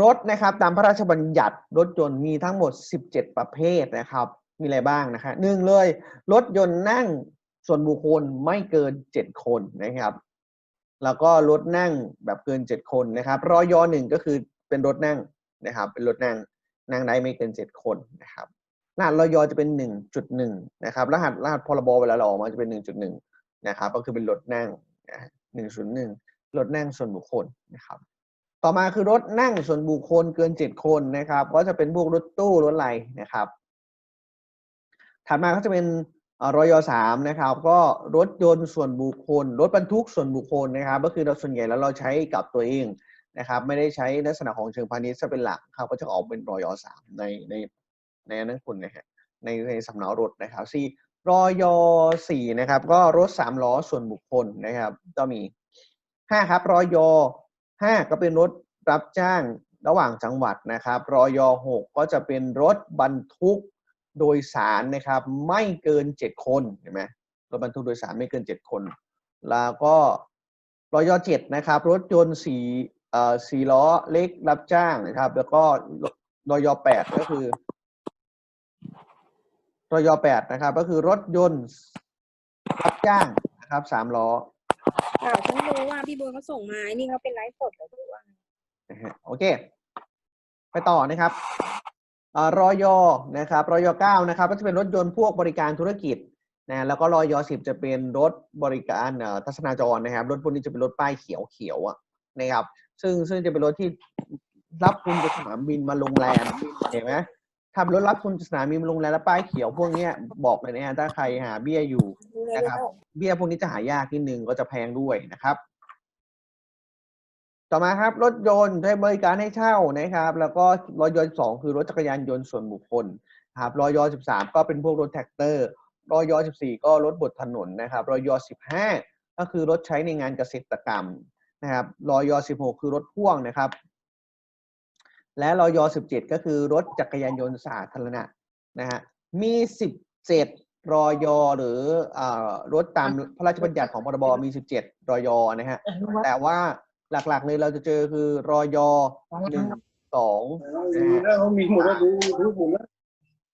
รถนะครับตามพระราชบัญญัติรถยนต์มีทั้งหมด 17 ประเภทนะครับ มีอะไรบ้างนะครับหนึ่งเลย รถยนต์นั่งส่วนบุคคลไม่เกิน 7 คนนะครับ แล้วก็รถนั่งแบบเกิน 7 คนนะครับรอยอหนึ่งก็คือเป็นรถนั่งนะครับ เป็นรถนั่งนั่งได้ไม่เกิน 7 คนนะครับรหัสรอยอจะเป็น 1.1 นะครับ รหัสรหัสพรบเวลาเราออกมาจะเป็น 1.1 นะครับ ก็คือเป็นรถนั่งนะ101รถนั่งส่วนบุคคลนะครับ ต่อมาคือรถนั่งส่วนบุคคลเกิน7คนนะครับ ก็จะเป็นพวกรถตู้รถอะไรนะครับ ถัดมาก็จะเป็นเอ่อรอยสามนะครับ ก็รถยนต์ส่วนบุคคล รถบรรทุกส่วนบุคคลนะครับ ก็คือเราส่วนใหญ่แล้วเราใช้กับตัวเองนะครับ ไม่ได้ใช้ลักษณะของเชิงพาณิชย์ซะเป็นหลักครับก็จะออกเป็นรอยสามในในในนั้นคุณนะฮะในในสำเนารถนะครับสี่รอยสี่นะครับ ก็รถสามล้อส่วนบุคคลนะครับ ก็มีห้าครับรอยห้าก็เป็นรถ รับจ้างระหว่างจังหวัดนะครับรอยหกก็จะเป็นรถบรรทุกโดยสารนะครับ ไม่เกินเจ็ดคนเห็นไหมรถบรรทุกโดยสารไม่เกินเจ็ดคน แล้วก็รอยเจ็ดนะครับ รถยนต์สีเอ่อสีล้อเล็กรับจ้างนะครับ แล้วก็รอยแปดก็คือรอยแปดนะครับ ก็คือรถยนต์รับจ้างนะครับสามล้อข่าวฉันรู้ว่าพี่โบเขาส่งมาไอ้นี่เขาเป็นไลฟ์สดหรือว่า นะฮะโอเค ไปต่อนะครับรอยอนะครับรอยอเก้านะครับก็จะเป็นรถยนต์พวกบริการธุรกิจนะแล้วก็รอยอสิบจะเป็นรถบริการทัศนาจรนะครับ รถพวกนี้จะเป็นรถป้ายเขียวเขียวๆอะนะครับ ซึ่งซึ่งจะเป็นรถที่รับคุณจากสนามบินมาโรงแรมเห็นไหมถ้ารถรับคุณจากสนามบินมาโรงแรมแล้วป้ายเขียวพวกนี้บอกเลยนะฮะถ้าใครหาเบี้ยอยู่นะครับ เบี้ยพวกนี้จะหายากนิดนึงก็จะแพงด้วยนะครับ ต่อมาครับ รถยนต์ให้บริการให้เช่านะครับ แล้วก็รถยนต์สองคือรถจักรยานยนต์ส่วนบุคคลครับรอยสิบสามก็เป็นพวกรถแท็กเตอร์รอยสิบสี่ก็รถบดถนนนะครับรอยสิบห้าก็คือรถใช้ในงานเกษตรกรรมนะครับรอยสิบหกคือรถพ่วงนะครับ และรอยสิบเจ็ดก็คือรถจักรยานยนต์สาธารณะนะฮะมีสิบเจ็ดรอยหรืออารถตามพระราชบัญญัติของพรบมีสิบเจ็ดรอยนะฮะแต่ว่า หลักๆเลยเราจะเจอคือรอยหนึ่งสองดีแล้วเขามีหมดแล้วดูดูหมดแล้ว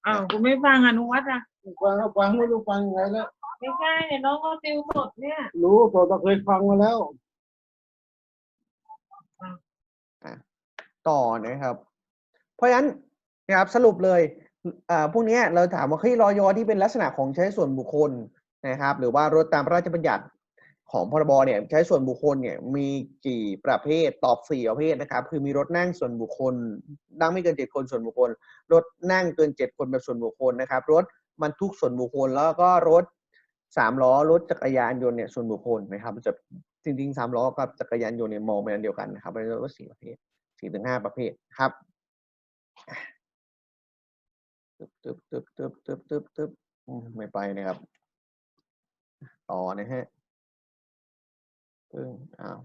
อ้าวคุณไม่ฟังอนุวัฒน์อะฟังแล้วฟังไม่รู้ฟังยังไงแล้วไม่ใช่เนี่ยน้องเขาติวสดเนี่ย รู้ตัวเราเคยฟังมาแล้วต่อนะครับ เพราะฉะนั้นนะครับสรุปเลยอ่าพวกเนี้ยเราถามว่าเฮ้ยรอยที่เป็นลักษณะของใช้ส่วนบุคคลนะครับ หรือว่ารถตามพระราชบัญญัติ ของพรบเนี่ยใช้ส่วนบุคคลเนี่ยมีกี่ประเภทตอบสี่ประเภทนะครับ คือมีรถนั่งส่วนบุคคล นั่งไม่เกินเจ็ดคนส่วนบุคคล รถนั่งเกินเจ็ดคนแบบส่วนบุคคลนะครับ รถบรรทุกส่วนบุคคล แล้วก็รถสามล้อรถจักรยานยนต์เนี่ยส่วนบุคคลนะครับจะจริงๆสามล้อกับจักรยานยนต์เนี่ยมองเป็นอันเดียวกันนะครับเป็นรถสี่ประเภทสี่ถึงห้าประเภทครับตึ๊บตึ๊บตึ๊บตึ๊บตึ๊บตึ๊บตึ๊บไม่ไปนะครับ ต่อนะฮะ ปึ้งอ้าว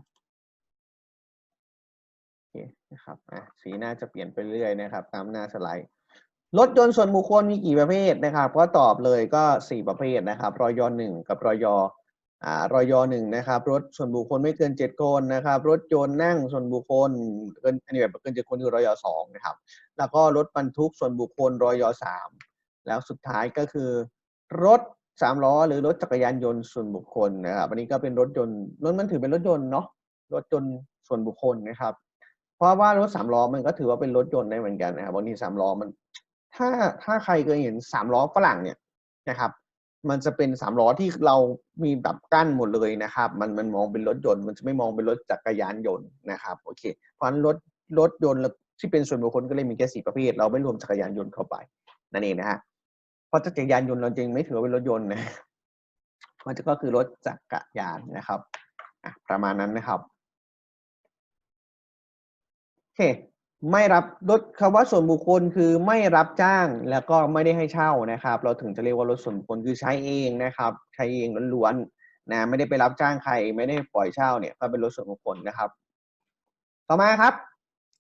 โอเคนะครับอะสีหน้าจะเปลี่ยนไปเรื่อยนะครับ ตามหน้าสไลด์รถยนต์ส่วนบุคคลมีกี่ประเภทนะครับ ก็ตอบเลยก็สี่ประเภทนะครับรอยหนึ่งกับรอยอ่ารอยหนึ่งนะครับ รถส่วนบุคคลไม่เกินเจ็ดคนนะครับ รถยนต์นั่งส่วนบุคคลเกินอันนี้แบบเกินเจ็ดคนคือรอยสองนะครับ แล้วก็รถบรรทุกส่วนบุคคลรอยสามแล้วสุดท้ายก็คือ รถ สามล้อหรือรถจักรยานยนต์ส่วนบุคคลนะครับอันนี้ก็เป็นรถยนต์รถมันถือเป็นรถยนต์เนาะรถยนต์ส่วนบุคคลนะครับ เพราะว่ารถสามล้อมันก็ถือว่าเป็นรถยนต์ได้เหมือนกันนะครับบางทีสามล้อมัน ถ้าถ้าใครเคยเห็นสามล้อฝรั่งเนี่ยนะครับ มันจะเป็นสามล้อที่เรามีแบบกั้นหมดเลยนะครับ มันมันมองเป็นรถยนต์มันจะไม่มองเป็นรถจักรยานยนต์นะครับโอเค เพราะฉะนั้นรถรถยนต์ที่เป็นส่วนบุคคลก็เลยมีแค่สี่ประเภท เราไม่รวมจักรยานยนต์เข้าไปนั่นเองนะฮะ เพราะจักรยานยนต์เราจริงไม่ถือเป็นรถยนต์นะมันจะก็คือรถจักรยานนะครับประมาณนั้นนะครับโอเคไม่รับรถคำว่าส่วนบุคคลคือไม่รับจ้างแล้วก็ไม่ได้ให้เช่านะครับ เราถึงจะเรียกว่ารถส่วนบุคคลคือใช้เองนะครับ ใช้เองล้วนๆนะไม่ได้ไปรับจ้างใคร ไม่ได้ปล่อยเช่าเนี่ยก็เป็นรถส่วนบุคคลนะครับ ต่อมาครับ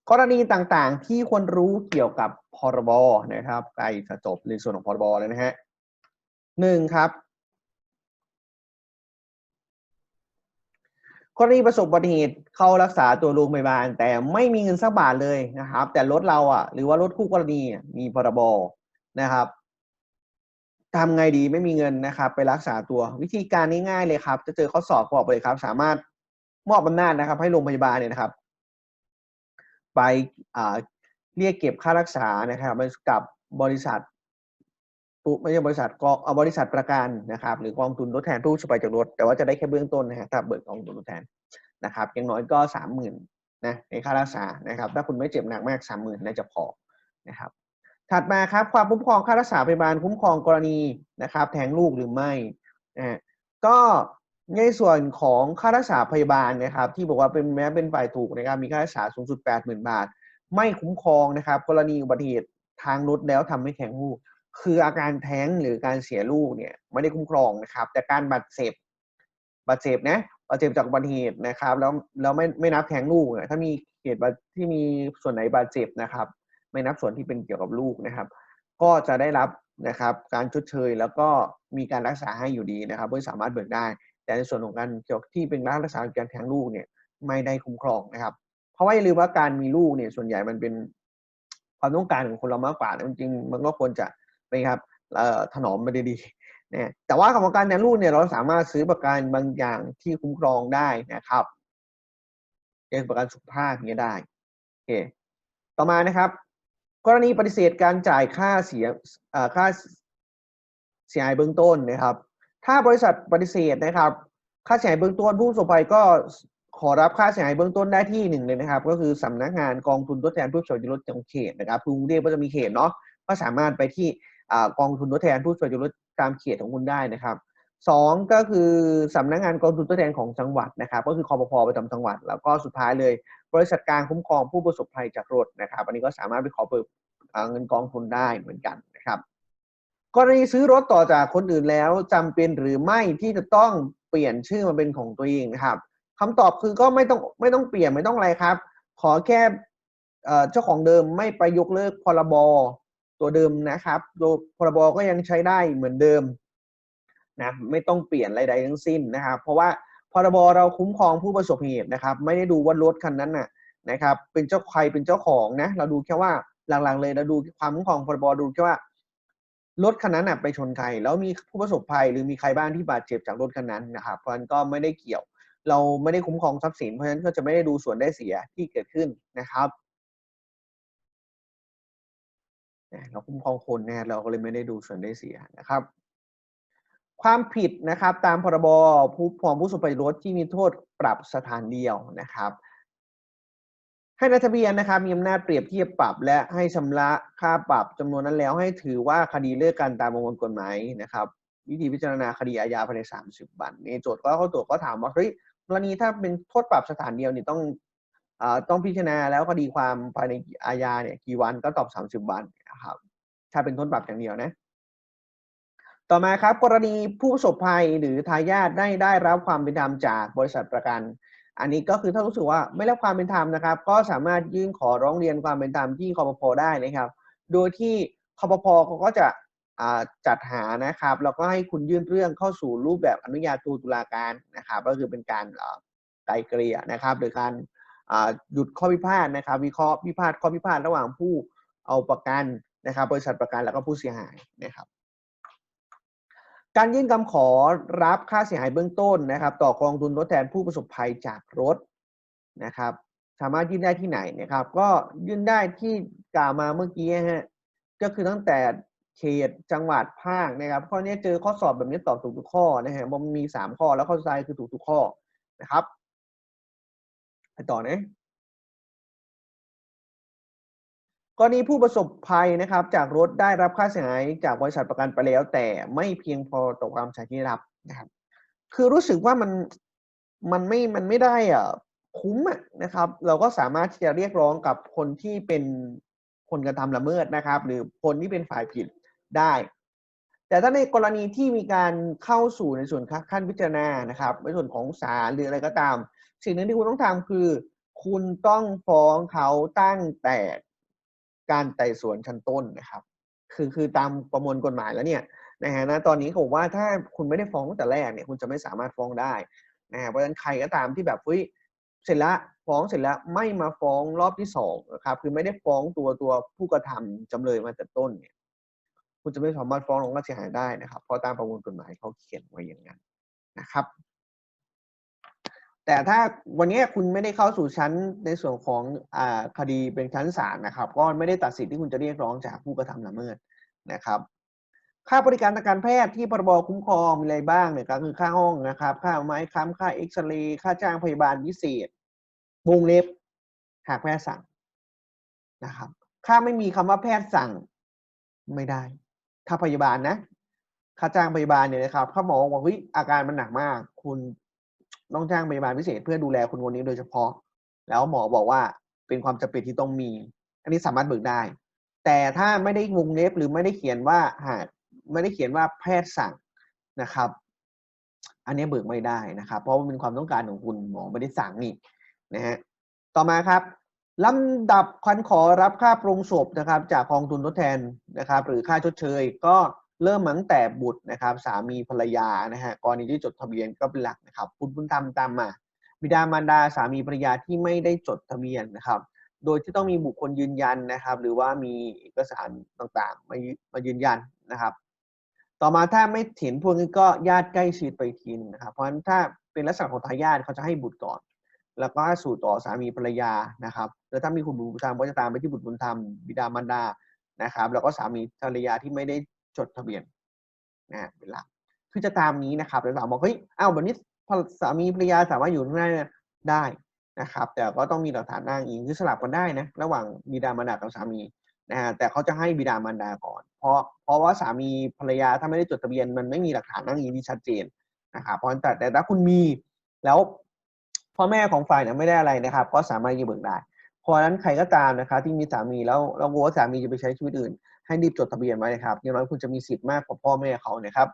กรณีต่างๆ ที่ควรรู้เกี่ยวกับพรบนะครับใกล้จะจบในส่วนของพรบแล้วนะฮะหนึ่งครับกรณีประสบอุบัติเหตุเข้ารักษาตัวโรงพยาบาล แต่ไม่มีเงินสักบาทเลยนะครับ แต่รถเราอะ หรือว่ารถคู่กรณีมีพรบนะครับทำไงดีไม่มีเงินนะครับ ไปรักษาตัววิธีการง่ายๆเลยครับ จะเจอข้อสอบบอกเลยครับ สามารถมอบอำนาจนะครับ ให้โรงพยาบาลเนี่ยนะครับ ไปเรียกเก็บค่ารักษานะครับกับบริษัทไม่ใช่บริษัทกองเอาบริษัทประกันนะครับ หรือกองทุนทดแทนผู้ประสบภัยจากรถ แต่ว่าจะได้แค่เบื้องต้นนะฮะถ้าเบิกกองทุนทดแทนนะครับอย่างน้อยก็สามหมื่นนะในค่ารักษานะครับ ถ้าคุณไม่เจ็บหนักมากสามหมื่นน่าจะพอนะครับ ถัดมาครับความคุ้มครองค่ารักษาพยาบาลคุ้มครองกรณีนะครับ แท้งลูกหรือไม่นะก็ ในส่วนของค่ารักษาพยาบาลนะครับ ที่บอกว่าเป็นแม้เป็นฝ่ายถูกนะครับมีค่ารักษาสูงสุด 80,000 บาท ไม่คุ้มครองนะครับ กรณีอุบัติเหตุทางรถแล้วทำให้แท้งลูก คืออาการแท้งหรือการเสียลูกเนี่ยไม่ได้คุ้มครองนะครับ แต่การบาดเจ็บบาดเจ็บนะบาดเจ็บจากอุบัติเหตุนะครับ แล้วแล้วไม่ไม่นับแท้งลูกถ้ามีเหตุที่มีส่วนไหนบาดเจ็บนะครับ ไม่นับส่วนที่เป็นเกี่ยวกับลูกนะครับ ก็จะได้รับนะครับ การชดเชยแล้วก็มีการรักษาให้อยู่ดีนะครับไม่อสามารถเบิกได้ แต่ในส่วนของการเกี่ยวที่เป็นรักษาการแท้งลูกเนี่ยไม่ได้คุ้มครองนะครับ เพราะว่าอย่าลืมว่าการมีลูกเนี่ยส่วนใหญ่มันเป็นความต้องการของคนเรามากกว่าจริงๆมันก็ควรจะนะครับถนอมมันดีๆนะแต่ว่ากับการแท้งลูกเนี่ยเราสามารถซื้อประกันบางอย่างที่คุ้มครองได้นะครับเช่นประกันสุขภาพอย่างเงี้ยได้โอเคต่อมานะครับ กรณีปฏิเสธการจ่ายค่าเสียค่าเสียหายเบื้องต้นนะครับ ถ้าบริษัทปฏิเสธนะครับ ค่าเสียหายเบื้องต้นผู้ประสบภัยก็ขอรับค่าเสียหายเบื้องต้นได้ที่หนึ่งเลยนะครับ ก็คือสำนักงานกองทุนทดแทนผู้ประสบภัยรถจังเขตนะครับกรุงเทพก็จะมีเขตเนาะก็สามารถไปที่กองทุนทดแทนผู้ประสบภัยรถตามเขตของคุณได้นะครับสองก็คือสำนักงานกองทุนทดแทนของจังหวัดนะครับ ก็คือคอปพประจำจังหวัด แล้วก็สุดท้ายเลย บริษัทกลางคุ้มครองผู้ประสบภัยจากรถนะครับ อันนี้ก็สามารถไปขอเปิดเงินกองทุนได้เหมือนกันนะครับ กรณีซื้อรถต่อจากคนอื่นแล้วจำเป็นหรือไม่ที่จะต้องเปลี่ยนชื่อมาเป็นของตัวเองนะครับคำตอบคือก็ไม่ต้องไม่ต้องเปลี่ยนไม่ต้องอะไรครับ ขอแค่เอ่อเจ้าของเดิมไม่ไปยกเลิกพรบตัวเดิมนะครับตัวพรบก็ยังใช้ได้เหมือนเดิมนะไม่ต้องเปลี่ยนอะไรใดทั้งสิ้นนะครับ เพราะว่าพรบเราคุ้มครองผู้ประสบเหตุนะครับ ไม่ได้ดูว่ารถคันนั้นน่ะนะครับ เป็นเจ้าใครเป็นเจ้าของนะ เราดูแค่ว่าหลังๆเลยเราดูความคุ้มครองพรบดูแค่ว่า รถคันนั้นน่ะไปชนใครแล้วมีผู้ประสบภัย หรือมีใครบ้างที่บาดเจ็บจากรถคันนั้นนะครับเพราะฉะนั้นก็ไม่ได้เกี่ยว เราไม่ได้คุ้มครองทรัพย์สินเพราะฉะนั้นก็จะไม่ได้ดูส่วนได้เสียที่เกิดขึ้นนะครับเราคุ้มครองคนนะเราก็เลยไม่ได้ดูส่วนได้เสียนะครับ ความผิดนะครับ ตามพรบผู้พรผู้ประสบภัยรถที่มีโทษปรับสถานเดียวนะครับ ให้นายทะเบียนนะครับมีอำนาจเปรียบเทียบปรับ และให้ชำระค่าปรับจำนวนนั้นแล้ว ให้ถือว่าคดีเลิกกันตามประมวลกฎหมายนะครับ วิธีพิจารณาคดีอาญาภายใน 30 วันในโจทย์ก็เขาตรวจก็ถามว่าเฮ้ยกรณีถ้าเป็นโทษปรับสถานเดียวนี่ต้องอต้องพิจารณาแล้วคดีความภายในอาญาเนี่ยกี่วันก็ตอบ 30 วันนะครับ ถ้าเป็นโทษปรับอย่างเดียวนะต่อมาครับกรณีผู้ประสบภัยหรือทายาทได้ได้รับความเป็นธรรมจากบริษัทประกัน อันนี้ก็คือถ้ารู้สึกว่าไม่รับความเป็นธรรมนะครับ ก็สามารถยื่นขอร้องเรียนความเป็นธรรมที่คอปพอได้นะครับ โดยที่คอปพอเขาก็จะจัดหานะครับแล้วก็ให้คุณยื่นเรื่องเข้าสู่รูปแบบอนุญาโตตุลาการนะครับ ก็คือเป็นการไกลเกลี่ยนะครับ หรือการหยุดข้อพิพาทนะครับ วิเคราะห์พิพาทข้อพิพาทระหว่างผู้เอาประกันนะครับ บริษัทประกันแล้วก็ผู้เสียหายนะครับ การยื่นคำขอรับค่าเสียหายเบื้องต้นนะครับ ต่อกองทุนทดแทนผู้ประสบภัยจากรถนะครับ สามารถยื่นได้ที่ไหนนะครับ ก็ยื่นได้ที่กล่าวมาเมื่อกี้ฮะก็คือตั้งแต่เขตจังหวัดภาคนะครับ ข้อนี้เจอข้อสอบแบบนี้ตอบถูกทุกข้อนะฮะมันมีสามข้อแล้วข้อสุดท้ายคือถูกทุกข้อนะครับไปต่อนะ กรณีผู้ประสบภัยนะครับ จากรถได้รับค่าเสียหายจากบริษัทประกันไปแล้ว แต่ไม่เพียงพอต่อความเสียหายที่ได้รับนะครับ คือรู้สึกว่ามันมันไม่มันไม่ได้อะคุ้มอะนะครับ เราก็สามารถที่จะเรียกร้องกับคนที่เป็นคนกระทำละเมิดนะครับ หรือคนที่เป็นฝ่ายผิดได้ แต่ถ้าในกรณีที่มีการเข้าสู่ในส่วนขั้นพิจารณานะครับ ในส่วนของศาลหรืออะไรก็ตาม สิ่งหนึ่งที่คุณต้องทำคือ คุณต้องฟ้องเขาตั้งแต่ การไต่สวนชั้นต้นนะครับ คือคือตามประมวลกฎหมายแล้วเนี่ยนะฮะณตอนนี้เขาบอกว่าถ้าคุณไม่ได้ฟ้องตั้งแต่แรกเนี่ยคุณจะไม่สามารถฟ้องได้นะฮะเพราะฉะนั้นใครก็ตามที่แบบเฮ้ยเสร็จแล้วฟ้องเสร็จแล้วไม่มาฟ้องรอบที่สองนะครับคือไม่ได้ฟ้องตัวตัวผู้กระทำจำเลยมาแต่ต้นเนี่ยคุณจะไม่สามารถฟ้องร้องค่าเสียหายได้นะครับ เพราะตามประมวลกฎหมายเขาเขียนไว้อย่างนั้นนะครับ แต่ถ้าวันนี้คุณไม่ได้เข้าสู่ชั้นในส่วนของอาคดีเป็นชั้นศาลนะครับ ก็ไม่ได้ตัดสิทธิ์ที่คุณจะเรียกร้องจากผู้กระทำละเมิดนะครับค่าบริการทางการแพทย์ที่พรบคุ้มครองมีอะไรบ้างเนี่ยก็คือค่าห้องนะครับ ค่าไม้ค้ำค่าเอ็กซเรย์ค่าจ้างพยาบาลพิเศษวงเล็บ หากแพทย์สั่งนะครับ ค่าไม่มีคำว่าแพทย์สั่งไม่ได้ค่าพยาบาลนะ ค่าจ้างพยาบาลเนี่ยนะครับถ้าหมอบอกว่าเฮ้ยอาการมันหนักมาก คุณ ต้องจ้างพยาบาลพิเศษเพื่อดูแลคนคนนี้โดยเฉพาะ แล้วหมอบอกว่าเป็นความจำเป็นที่ต้องมี อันนี้สามารถเบิกได้ แต่ถ้าไม่ได้วงเล็บหรือไม่ได้เขียนว่าหากไม่ได้เขียนว่าแพทย์สั่งนะครับ อันนี้เบิกไม่ได้นะครับ เพราะว่าเป็นความต้องการของคุณหมอไม่ได้สั่งนี่นะฮะต่อมาครับลำดับคันขอรับค่าปรงศพนะครับ จากกองทุนทดแทนนะครับ หรือค่าชดเชยก็ เริ่มมั้งแต่บุตรนะครับ สามีภรรยานะฮะกรณีที่จดทะเบียนก็เป็นหลักนะครับบุตรบุญธรรมตามมา บิดามารดาสามีภรรยาที่ไม่ได้จดทะเบียนนะครับ โดยที่ต้องมีบุคคลยืนยันนะครับ หรือว่ามีเอกสารต่างๆมายืมายืนยันนะครับ ต่อมาถ้าไม่เห็นพวกนี้ก็ญาติใกล้ชิดไปทีนนะครับ เพราะฉะนั้นถ้าเป็นลักษณะของทายาทเขาจะให้บุตรก่อน แล้วก็สู่ต่อสามีภรรยานะครับแล้วถ้ามีคุณบุญธรรมก็จะตามไปที่บุตรบุญธรรมบิดามารดานะครับ แล้วก็สามีภรรยาที่ไม่ได้ จดทะเบียนนะเป็นหลักคือจะตามนี้นะครับแล้วถามบอกเฮ้ยอ้าวแบบนี้สามีภรรยาสามารถอยู่ข้างหน้ได้นะครับ แต่ก็ต้องมีหลักฐานอ้างอิงคือสลับกันได้นะระหว่างบิดามารดากับสามีนะฮะแต่เขาจะให้บิดามารดาก่อน เพราะเพราะว่าสามีภรรยาถ้าไม่ได้จดทะเบียนมันไม่มีหลักฐานอ้างอิงที่ชัดเจนนะครับเพราะแต่แต่ถ้าคุณมีแล้วพ่อแม่ของฝ่ายนั้นไม่ได้อะไรนะครับ ก็สามารถยืมเบิกได้เพราะนั้นใครก็ตามนะครับที่มีสามีแล้วเรากลัวว่าสามีจะไปใช้ชีวิตอื่น ให้รีบจดทะเบียนไว้นะครับอย่างน้อยคุณจะมีสิทธิ์มากกว่าพ่อแม่เขานะครับ